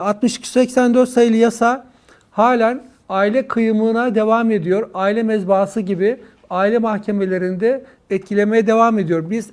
6284 sayılı yasa halen aile kıyımına devam ediyor. Aile mezbahası gibi aile mahkemelerinde etkilemeye devam ediyor. Biz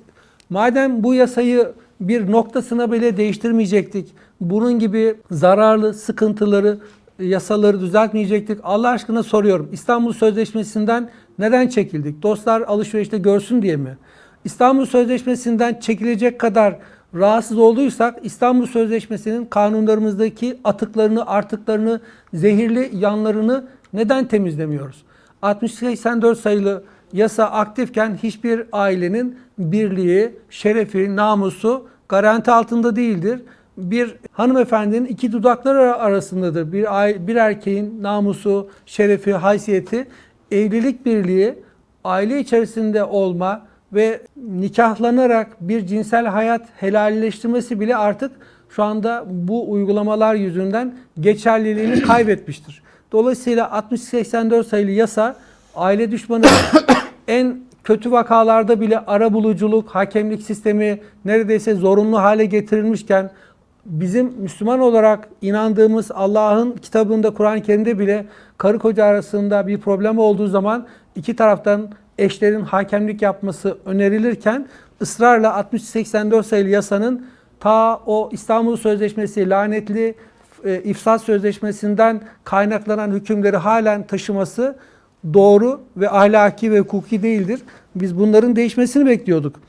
madem bu yasayı bir noktasına bile değiştirmeyecektik, bunun gibi zararlı sıkıntıları, yasaları düzeltmeyecektik. Allah aşkına soruyorum. İstanbul Sözleşmesi'nden neden çekildik? Dostlar alışverişte görsün diye mi? İstanbul Sözleşmesi'nden çekilecek kadar rahatsız olduysak İstanbul Sözleşmesi'nin kanunlarımızdaki atıklarını, artıklarını, zehirli yanlarını neden temizlemiyoruz? 6084 sayılı yasa aktifken hiçbir ailenin birliği, şerefi, namusu garanti altında değildir. Bir hanımefendinin iki dudakları arasındadır. Bir, bir erkeğin namusu, şerefi, haysiyeti, evlilik birliği, aile içerisinde olma ve nikahlanarak bir cinsel hayat helalleştirmesi bile artık şu anda bu uygulamalar yüzünden geçerliliğini kaybetmiştir. Dolayısıyla 6084 sayılı yasa aile düşmanı en kötü vakalarda bile ara buluculuk, hakemlik sistemi neredeyse zorunlu hale getirilmişken bizim Müslüman olarak inandığımız Allah'ın kitabında Kur'an-ı Kerim'de bile karı koca arasında bir problem olduğu zaman iki taraftan eşlerin hakemlik yapması önerilirken ısrarla 6084 sayılı yasanın ta o İstanbul Sözleşmesi lanetli e, ifsat sözleşmesinden kaynaklanan hükümleri halen taşıması doğru ve ahlaki ve hukuki değildir. Biz bunların değişmesini bekliyorduk.